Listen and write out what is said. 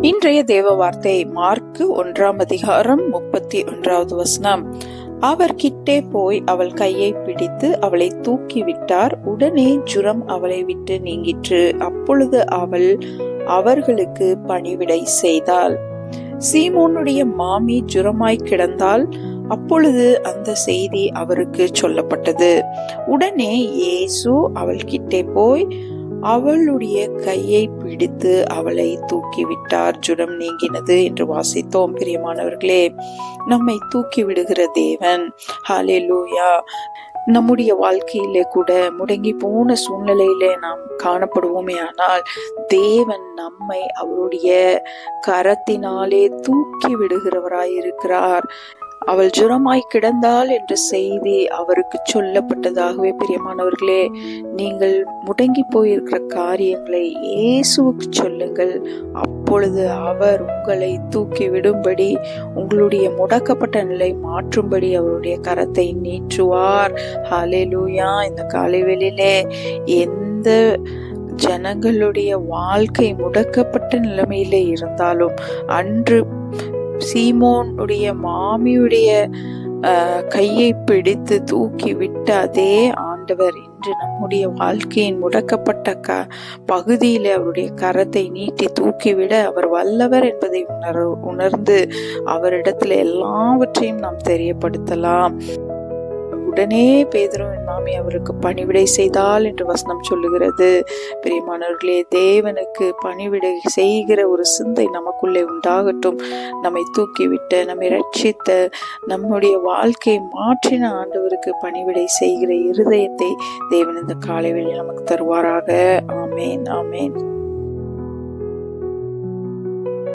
இன்றைய தேவ வார்த்தை மார்க்கு ஒன்றாம் அதிகாரம் முப்பத்தி ஒன்றாவது வசனம். அவர் கிட்டே போய் அவள் கையை பிடித்து அவளை தூக்கி விட்டார் உடனே ஜுரம் அவளை விட்டு நீங்கிற்று. அப்பொழுது அவள் அவர்களுக்கு பணிவிடை செய்தாள். சீமோனுடைய மாமி ஜுரமாய் கிடந்தால் அப்பொழுது அந்த செய்தி அவருக்கு சொல்லப்பட்டது. உடனே இயேசு அவள் கிட்டே போய் அவளுடைய கையை பிடித்து அவளை தூக்கிவிட்டார். ஜுரம் நீங்கினது என்று வாசித்தோம். பிரியமானவர்களே நம்மை தூக்கி விடுகிற தேவன். ஹாலே லூயா நம்முடைய வாழ்க்கையிலே கூட முடங்கி போன சூழ்நிலையிலே நாம் காணப்படுவோமே ஆனால் தேவன் நம்மை அவருடைய கரத்தினாலே தூக்கி விடுகிறவராய் இருக்கிறார் அவள் ஜுரமாய் கிடந்தாள் என்ற செய்தி அவருக்கு சொல்லப்பட்டதாகவே பிரியமானவர்களே நீங்கள் முடங்கி போயிருக்கிற காரியங்களை இயேசுவுக்கு சொல்லுங்கள். அப்பொழுது அவர் உங்களை தூக்கி விடும்படி உங்களுடைய முடக்கப்பட்ட நிலை மாற்றும்படி அவருடைய கரத்தை நீற்றுவார். ஹalleluya. இந்த காலை வெளியிலே எந்த ஜனங்களுடைய வாழ்க்கை முடக்கப்பட்ட நிலைமையிலே இருந்தாலும் அன்று சீமோனுடைய மாமியுடைய கையை பிடித்து தூக்கி விட்ட அதே ஆண்டவர் இன்று நம்முடைய வாழ்க்கையின் முடக்கப்பட்ட க பகுதியில் அவருடைய கரத்தை நீட்டி தூக்கிவிட அவர் வல்லவர் என்பதை உணர் உணர்ந்து அவரிடத்துல எல்லாவற்றையும் நாம் தெரியப்படுத்தலாம். உடனே பேதுருவின் மாமி அவருக்கு பணிவிடை செய்தால் என்று வசனம் சொல்லுகிறது. பிரியமானவர்களே தேவனுக்கு பணிவிடை செய்கிற ஒரு சிந்தை நமக்குள்ளே உண்டாகட்டும். நம்மை தூக்கிவிட்ட நம்மை ரட்சித்த நம்முடைய வாழ்க்கையை மாற்றின ஆண்டவருக்கு பணிவிடை செய்கிற இருதயத்தை தேவன் இந்த காலை நமக்கு தருவாராக. ஆமேன் ஆமேன்.